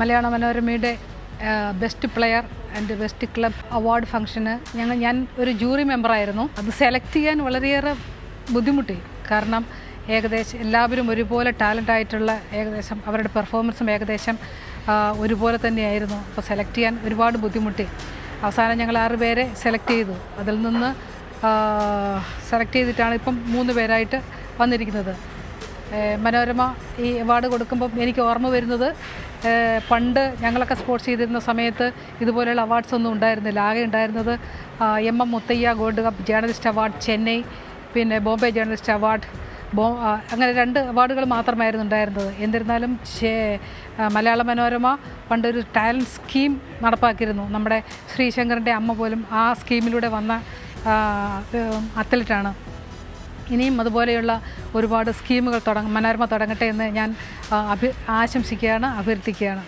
മലയാള മനോരമയുടെ best player and best club award ഫംഗ്ഷന് ഞങ്ങൾ ഞാൻ ഒരു ജൂറി മെമ്പറായിരുന്നു അത് സെലക്ട് ചെയ്യാൻ വളരെയേറെ ബുദ്ധിമുട്ടി. കാരണം ഏകദേശം എല്ലാവരും ഒരുപോലെ ടാലന്റ് ആയിട്ടുള്ള ഏകദേശം അവരുടെ പെർഫോമൻസും ഏകദേശം ഒരുപോലെ തന്നെയായിരുന്നു. അപ്പോൾ സെലക്ട് ചെയ്യാൻ ഒരുപാട് ബുദ്ധിമുട്ടി. അവസാനം ഞങ്ങൾ ആറ് പേരെ സെലക്ട് ചെയ്തു. അതിൽ നിന്ന് സെലക്ട് ചെയ്തിട്ടാണ് ഇപ്പം മൂന്ന് പേരായിട്ട് വന്നിരിക്കുന്നത്. മനോരമ ഈ അവാർഡ് കൊടുക്കുമ്പം എനിക്ക് ഓർമ്മ വരുന്നത് പണ്ട് ഞങ്ങളൊക്കെ സ്പോർട്സ് ചെയ്തിരുന്ന സമയത്ത് ഇതുപോലെയുള്ള അവാർഡ്സ് ഒന്നും ഉണ്ടായിരുന്നില്ല. ആകെ ഉണ്ടായിരുന്നത് M M Muthiah gold cup journalist award Chennai പിന്നെ ബോംബെ ജേർണലിസ്റ്റ് അവാർഡ് ബോ അങ്ങനെ രണ്ട് അവാർഡുകൾ മാത്രമായിരുന്നു ഉണ്ടായിരുന്നത്. എന്നിരുന്നാലും മലയാള മനോരമ പണ്ടൊരു ടാലന്റ് സ്കീം നടപ്പാക്കിയിരുന്നു. നമ്മുടെ ശ്രീശങ്കറിന്റെ അമ്മ പോലും ആ സ്കീമിലൂടെ വന്ന അത്ലറ്റാണ് ഇനിയും അതുപോലെയുള്ള ഒരുപാട് സ്കീമുകൾ തുടങ്ങ മനോരമ തുടങ്ങട്ടെ എന്ന് ഞാൻ അഭി ആശംസിക്കുകയാണ് അഭ്യർത്ഥിക്കുകയാണ്.